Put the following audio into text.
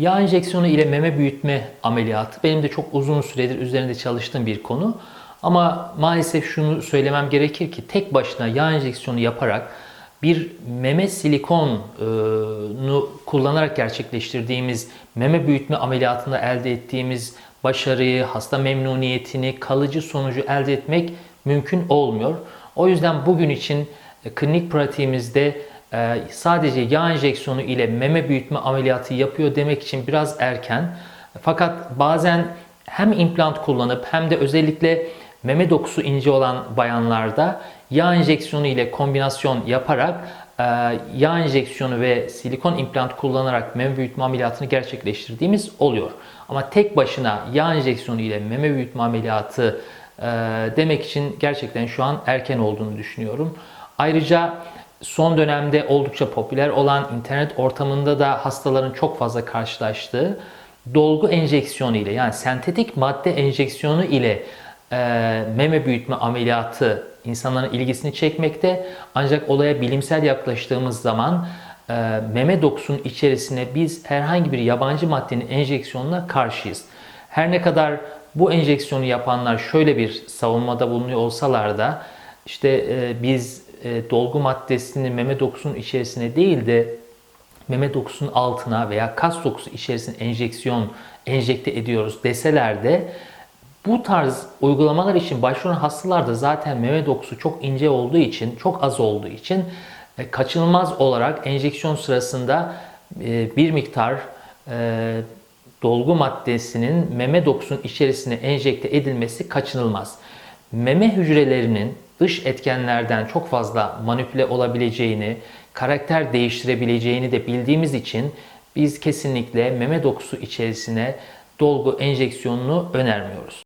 Yağ enjeksiyonu ile meme büyütme ameliyatı benim de çok uzun süredir üzerinde çalıştığım bir konu. Ama maalesef şunu söylemem gerekir ki tek başına yağ enjeksiyonu yaparak bir meme silikonunu kullanarak gerçekleştirdiğimiz meme büyütme ameliyatında elde ettiğimiz başarıyı, hasta memnuniyetini, kalıcı sonucu elde etmek mümkün olmuyor. O yüzden bugün için klinik pratiğimizde sadece yağ enjeksiyonu ile meme büyütme ameliyatı yapıyor demek için biraz erken. Fakat bazen hem implant kullanıp hem de özellikle meme dokusu ince olan bayanlarda yağ enjeksiyonu ile kombinasyon yaparak e, yağ enjeksiyonu ve silikon implant kullanarak meme büyütme ameliyatını gerçekleştirdiğimiz oluyor. Ama tek başına yağ enjeksiyonu ile meme büyütme ameliyatı e, demek için gerçekten şu an erken olduğunu düşünüyorum. Ayrıca son dönemde oldukça popüler olan internet ortamında da hastaların çok fazla karşılaştığı dolgu enjeksiyonu ile yani sentetik madde enjeksiyonu ile e, meme büyütme ameliyatı insanların ilgisini çekmekte. Ancak olaya bilimsel yaklaştığımız zaman e, meme dokusunun içerisine biz herhangi bir yabancı maddenin enjeksiyonuna karşıyız. Her ne kadar bu enjeksiyonu yapanlar şöyle bir savunmada bulunuyor olsalar da işte e, biz e, dolgu maddesini meme dokusunun içerisine değil de meme dokusunun altına veya kas dokusu içerisine enjeksiyon enjekte ediyoruz deseler de bu tarz uygulamalar için başvuran hastalarda zaten meme dokusu çok ince olduğu için, çok az olduğu için e, kaçınılmaz olarak enjeksiyon sırasında e, bir miktar e, dolgu maddesinin meme dokusunun içerisine enjekte edilmesi kaçınılmaz. Meme hücrelerinin dış etkenlerden çok fazla manipüle olabileceğini, karakter değiştirebileceğini de bildiğimiz için biz kesinlikle meme dokusu içerisine dolgu enjeksiyonunu önermiyoruz.